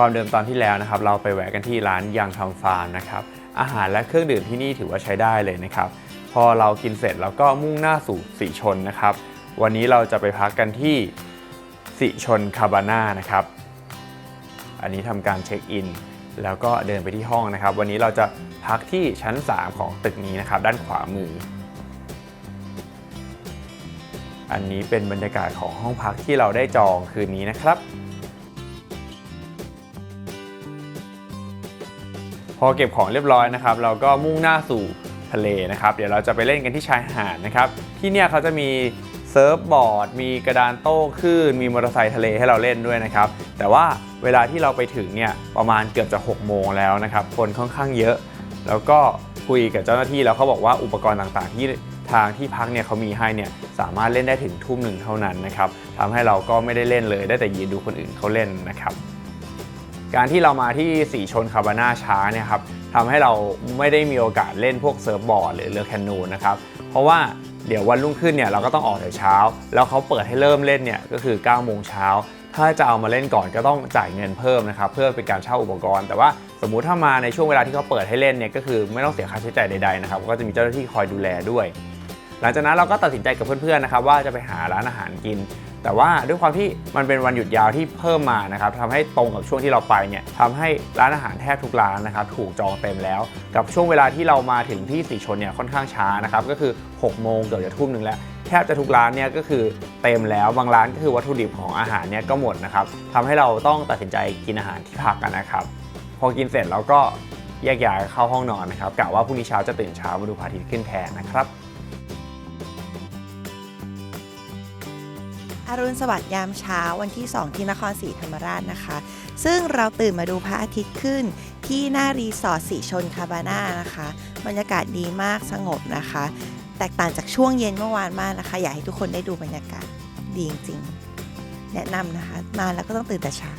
ความเดิมตอนที่แล้วนะครับ เราไปแวะกันที่ร้านยังทำฟาร์มนะครับ อาหารและเครื่องดื่มที่นี่ถือว่าใช้ได้เลยนะครับ พอเรากินเสร็จเราก็มุ่งหน้าสู่สีชนนะครับ วันนี้เราจะไปพักกันที่สีชนคาบาน่านะครับ อันนี้ทำการเช็คอิน แล้วก็เดินไปที่ห้องนะครับ วันนี้เราจะพักที่ชั้น 3 ของตึกนี้นะครับ ด้านขวามือ อันนี้เป็นบรรยากาศของห้องพักที่เราได้จองคืนนี้นะครับ พอเก็บของเรียบร้อยนะครับ เราก็มุ่งหน้าสู่ทะเลนะครับ เดี๋ยวเราจะไปเล่นกันที่ชายหาดนะครับ ที่เนี่ยเขาจะมีเซิร์ฟบอร์ด มีกระดานโต้คลื่น มีมอเตอร์ไซค์ทะเลให้เราเล่นด้วยนะครับ แต่ว่าเวลาที่เราไปถึงเนี่ยประมาณเกือบจะ 6 โมงแล้วนะครับ คนค่อนข้างเยอะ แล้วก็คุยกับเจ้าหน้าที่แล้วเขาบอกว่าอุปกรณ์ต่างๆ ที่ทางที่พักเนี่ยเขามีให้เนี่ยสามารถเล่นได้ถึงทุ่มหนึ่งเท่านั้นนะครับทำให้เราก็ไม่ได้เล่นเลยได้แต่ยืนดูคนอื่นเขาเล่นนะครับ การที่เรามาที่สีชนคาบาน่าช้าเนี่ยครับทำให้เราไม่ได้มีโอกาสเล่นพวกเซิร์ฟบอร์ดหรือเรือแคนูนะครับ เพราะว่าเดี๋ยววันรุ่งขึ้นเนี่ยเราก็ต้องออกแต่เช้า แล้วเขาเปิดให้เริ่มเล่นเนี่ยก็คือ9โมงเช้าถ้าจะเอามาเล่นก่อนก็ต้องจ่ายเงินเพิ่มนะครับเพื่อเป็นการเช่าอุปกรณ์ แต่ว่าสมมุติถ้ามาในช่วงเวลาที่เขาเปิดให้เล่นเนี่ยก็คือไม่ต้องเสียค่าใช้จ่ายใดๆนะครับก็จะมีเจ้าหน้าที่คอยดูแลด้วย หลังจากนั้นเราก็ตัดสินใจกับเพื่อนๆนะครับว่าจะไปหาร้านอาหารกิน แต่ว่าด้วยความที่มันเป็นวันหยุดยาวที่เพิ่มมานะครับทำให้ตรงกับช่วงที่เราไปเนี่ยทำให้ร้านอาหารแทบทุกร้านนะครับถูกจองเต็มแล้ว กับช่วงเวลาที่เรามาถึงที่สีชนเนี่ยค่อนข้างช้านะครับก็คือ 6 โมงเกือบจะทุ่มหนึ่งแล้วแทบจะทุกร้านเนี่ยก็คือเต็มแล้วบางร้านก็คือวัตถุดิบของอาหารเนี่ยก็หมดนะครับทำให้เราต้องตัดสินใจกินอาหารที่พักกันนะครับ พอกินเสร็จเราก็แยกย้ายเข้าห้องนอนนะครับกะว่าพรุ่งนี้เช้าจะตื่นเช้ามาดูพระอาทิตย์ขึ้นแทนนะครับ อรุณสวัสดิ์ยามเช้าวันที่ 2 ที่นครศรีธรรมราชนะคะ ซึ่งเราตื่นมาดูพระอาทิตย์ขึ้นที่หน้ารีสอร์ทสีชนคาบาน่านะคะ บรรยากาศดีมากสงบนะคะ แตกต่างจากช่วงเย็นเมื่อวานมากนะคะ อยากให้ทุกคนได้ดูบรรยากาศดีจริงๆ แนะนำนะคะ มาแล้วก็ต้องตื่นแต่เช้า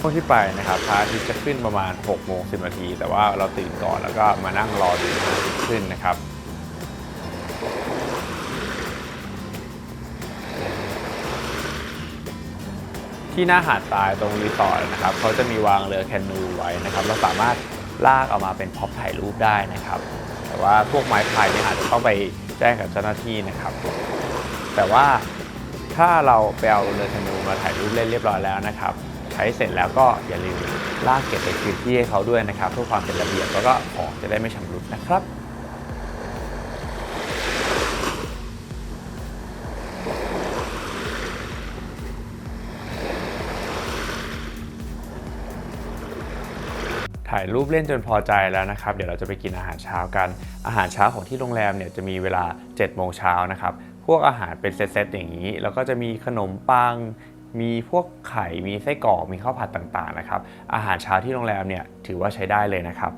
ช่วงที่ไปนะครับพระอาทิตย์จะขึ้นประมาณ6โมง10นาที แต่ว่าเราตื่นก่อนแล้วก็มานั่งรอดูพระอาทิตย์ขึ้นนะครับ ที่หน้าหาดทรายตรงรีสอร์ทนะครับเขาจะมีวางเรือแคนูไว้นะครับเราสามารถลากเอามาเป็นพ็อปถ่ายรูปได้นะครับ แต่ว่าพวกไม้พายเนี่ยอาจจะต้องไปแจ้งกับเจ้าหน้าที่นะครับ แต่ว่าถ้าเราไปเอาเรือแคนูมาถ่ายรูปเล่นเรียบร้อยแล้วนะครับ ใช้เสร็จแล้วก็อย่าลืมลากเก็บไปคืนที่ให้เขาด้วยนะครับเพื่อความเป็นระเบียบแล้วก็ของจะได้ไม่ชำรุดนะครับ ถ่ายรูปเล่นจนพอใจแล้วนะครับเดี๋ยวเราจะไปกินอาหารเช้ากัน อาหารเช้าของที่โรงแรมเนี่ยจะมีเวลา7โมงเช้านะครับพวกอาหารเป็นเซตๆอย่างนี้ แล้วก็จะมีขนมปังมีพวกไข่ มีไส้กรอก มีข้าวผัดต่างๆนะครับ อาหารเช้าที่โรงแรมเนี่ยถือว่าใช้ได้เลยนะครับ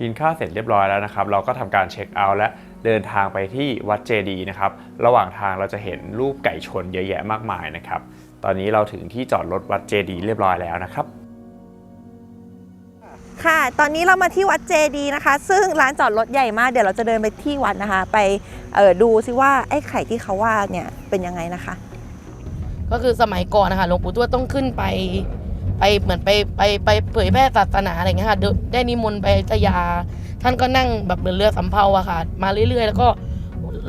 กินข้าวเสร็จเรียบร้อยแล้วนะครับ เราก็ทำการเช็คเอาท์และเดินทางไปที่วัดเจดีย์นะครับ ระหว่างทางเราจะเห็นรูปไก่ชนเยอะแยะมากมายนะครับ ตอนนี้เราถึงที่จอดรถวัดเจดีย์เรียบร้อยแล้วนะครับ ค่ะ ตอนนี้เรามาที่วัดเจดีย์นะคะ ซึ่งร้านจอดรถใหญ่มาก เดี๋ยวเราจะเดินไปที่วัดนะคะ ไปออดูซิว่าไอ้ไข่ที่เขาว่าเนี่ยเป็นยังไงนะคะ ก็คือสมัยก่อนนะคะหลวงปู่ทวดต้องขึ้นไปไปเหมือนไปไปไปเผยแพร่ศาสนาอะไรเงี้ยค่ะได้นิมนต์ไปอยุธยา ท่านก็นั่งแบบเหมือนเรือสำเภาอะค่ะ มาเรื่อยๆ แล้วก็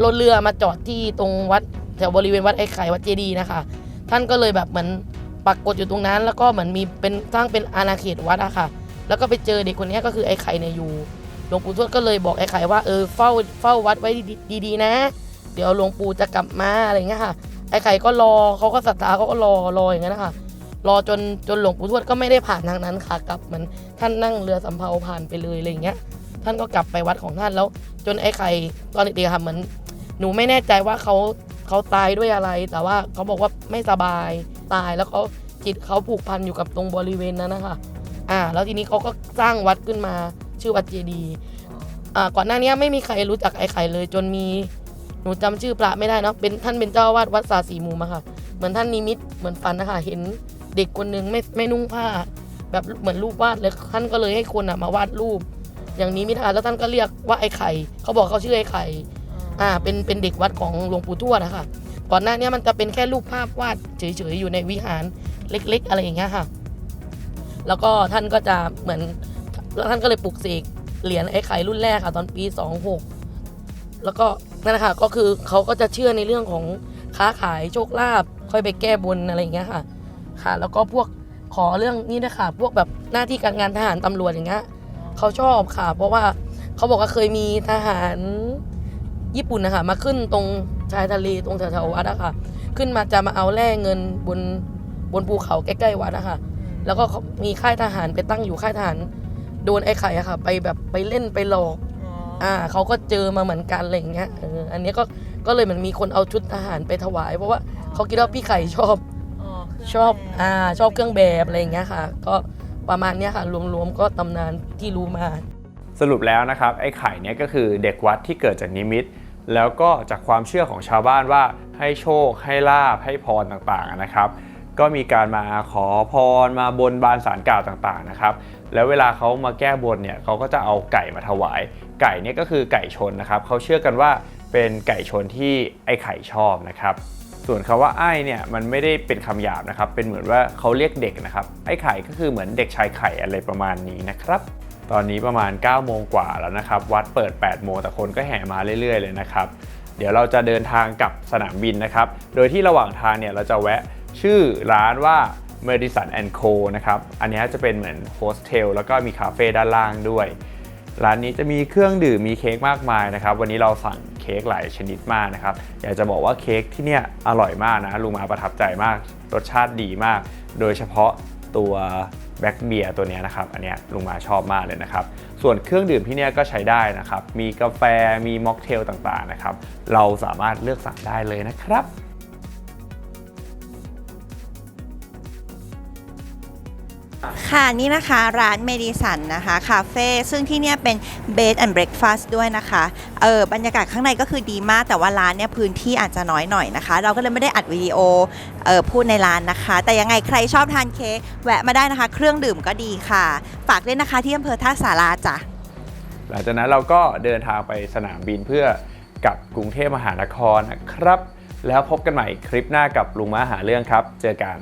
รถเรือมาจอดที่ตรงวัดแถวบริเวณวัดไอ้ไข่วัดเจดีย์นะคะ ท่านก็เลยแบบเหมือนปักกดอยู่ตรงนั้น แล้วก็เหมือนมีเป็นสร้างเป็นอาณาเขตวัดอะค่ะ แล้วก็ไปเจอเด็กคนนี้ก็คือไอ้ไข่เนี่ยอยู่หลวงปู่ทวดก็เลยบอกไอ้ไข่ว่าเออเฝ้าเฝ้าวัดไว้ดีๆนะ เดี๋ยวหลวงปู่จะกลับมาอะไรเงี้ยค่ะ ไอ้ไข่ก็รอเขาก็ศรัทธาเขาก็รอรออย่างนั้นนะคะรอจนจนหลวงปู่ทวดก็ไม่ได้ผ่านทางนั้นค่ะกลับเหมือนท่านนั่งเรือสำเภาผ่านไปเลยอะไรเงี้ย ท่านก็กลับไปวัดของท่านแล้ว จนไอ้ไข่ตอนเด็กๆค่ะเหมือนหนูไม่แน่ใจว่าเขาเขาตายด้วยอะไร แต่ว่าเขาบอกว่าไม่สบายตายแล้วเขาจิตเขาผูกพันอยู่กับตรงบริเวณนั้นนะคะ อ่าแล้วทีนี้เขาก็สร้างวัดขึ้นมาชื่อวัดเจดีอ่าก่อนหน้านี้ไม่มีใครรู้จักไอ้ไข่เลย จนมีหนูจำชื่อพระไม่ได้เนอะเป็นท่านเป็นเจ้าวาดวัดสาสีมูมาค่ะ เหมือนท่านนิมิตเหมือนฝันนะคะเห็นเด็กคนหนึงไม่ไม่นุ่งผ้า แบบเหมือนรูปวาดเลยท่านก็เลยให้คนอะมาวาดรูป อย่างนี้มิทาแล้วท่านก็เรียกว่าไอ้ไข่เขาบอกเขาชื่อไอ้ไข่อ่าเป็นเป็นเด็กวัดของหลวงปู่ทวดนะคะก่อนหน้านี้มันจะเป็นแค่รูปภาพวาดเฉยๆอยู่ในวิหารเล็ก ๆ อะไรอย่างเงี้ยค่ะ แล้วก็ท่านก็จะเหมือนแล้วท่านก็เลยปลุกเสกเหรียญไอ้ไข่รุ่นแรกค่ะ ตอนปี 26 แล้วก็นั่นแหละค่ะก็คือเขาก็จะเชื่อในเรื่องของค้าขายโชคลาภค่อยไปแก้บนอะไรอย่างเงี้ยค่ะ ค่ะ แล้วก็พวกขอเรื่องนี้นะคะพวกแบบหน้าที่การงานทหารตำรวจอย่างเงี้ยเขาชอบค่ะ เพราะว่าเขาบอกว่าเคยมีทหารญี่ปุ่นนะคะมาขึ้นตรงชายทะเลตรงแถวๆวัดอะค่ะ ขึ้นมาจะมาเอาแร่เงินบนบนภูเขาใกล้ๆวัดอะค่ะ แล้วก็เขามีค่ายทหารไปตั้งอยู่ค่ายทหารโดนไอ้ไข่อะค่ะ ไปแบบไปเล่นไปหลอกอ่าเขาก็เจอมาเหมือนกันอะไรอย่างเงี้ยเอออันนี้ก็ก็เลยเหมันมีคนเอาชุดทหารไปถวาย เพราะว่าเขาคิดว่าพี่ไข่ชอบชอบอ่าชอบเครื่องแบบอะไรอย่างเงี้ยค่ะ ก็ประมาณเนี้ยค่ะรวมๆก็ตำนานที่รู้มา สรุปแล้วนะครับไอ้ไข่เนี่ยก็คือเด็กวัดที่เกิดจากนิมิต แล้วก็จากความเชื่อของชาวบ้านว่าให้โชคให้ลาบให้พรต่างๆนะครับ ก็มีการมาขอพรมาบนบานสารกล่าวต่างๆนะครับ แล้วเวลาเขามาแก้บนเนี่ยเขาก็จะเอาไก่มาถวาย ไก่เนี่ยก็คือไก่ชนนะครับเขาเชื่อกันว่าเป็นไก่ชนที่ไอ้ไข่ชอบนะครับส่วนคาว่าไอ้เนี่ยมันไม่ได้เป็นคำหยาบนะครับ เป็นเหมือนว่าเขาเรียกเด็กนะครับ ไอ้ไข่ก็คือเหมือนเด็กชายไข่อะไรประมาณนี้นะครับ ตอนนี้ประมาณ 9 โมงกว่าแล้วนะครับ วัดเปิด 8 โมงแต่คนก็แห่มาเรื่อย ๆ เลยนะครับ เดี๋ยวเราจะเดินทางกลับสนามบินนะครับ โดยที่ระหว่างทางเนี่ยเราจะแวะ ชื่อร้านว่า Madison Co นะครับ อันนี้จะเป็นเหมือนโฮสเทลแล้วก็มีคาเฟ่ด้านล่างด้วย ร้านนี้จะมีเครื่องดื่มมีเค้กมากมายนะครับ วันนี้เราสั่งเค้กหลายชนิดมากนะครับ อยากจะบอกว่าเค้กที่เนี่ยอร่อยมากนะ ลุงมาประทับใจมาก รสชาติดีมาก โดยเฉพาะตัวแบ็กเบียร์ตัวนี้นะครับ อันนี้ลุงมาชอบมากเลยนะครับ ส่วนเครื่องดื่มที่เนี่ยก็ใช้ได้นะครับ มีกาแฟ มีม็อกเทลต่างๆนะครับ เราสามารถเลือกสั่งได้เลยนะครับ ค่ะนี่นะคะร้านเมดิสันนะคะคาเฟ่ซึ่งที่เนี่ยเป็น Bed and Breakfast ด้วยนะคะเออบรรยากาศข้างในก็คือดีมาก แต่ว่าร้านเนี่ยพื้นที่อาจจะน้อยหน่อยนะคะ เราก็เลยไม่ได้อัดวิดีโอเออพูดในร้านนะคะ แต่ยังไงใครชอบทานเค้กแวะมาได้นะคะ เครื่องดื่มก็ดีค่ะ ฝากด้วยนะคะที่อำเภอท่าสาราจ้ะหลังจากนั้นเราก็เดินทางไปสนามบินเพื่อกลับกรุงเทพมหานครนะครับ แล้วพบกันใหม่คลิปหน้ากับลุงมาหาเรื่องครับ เจอกัน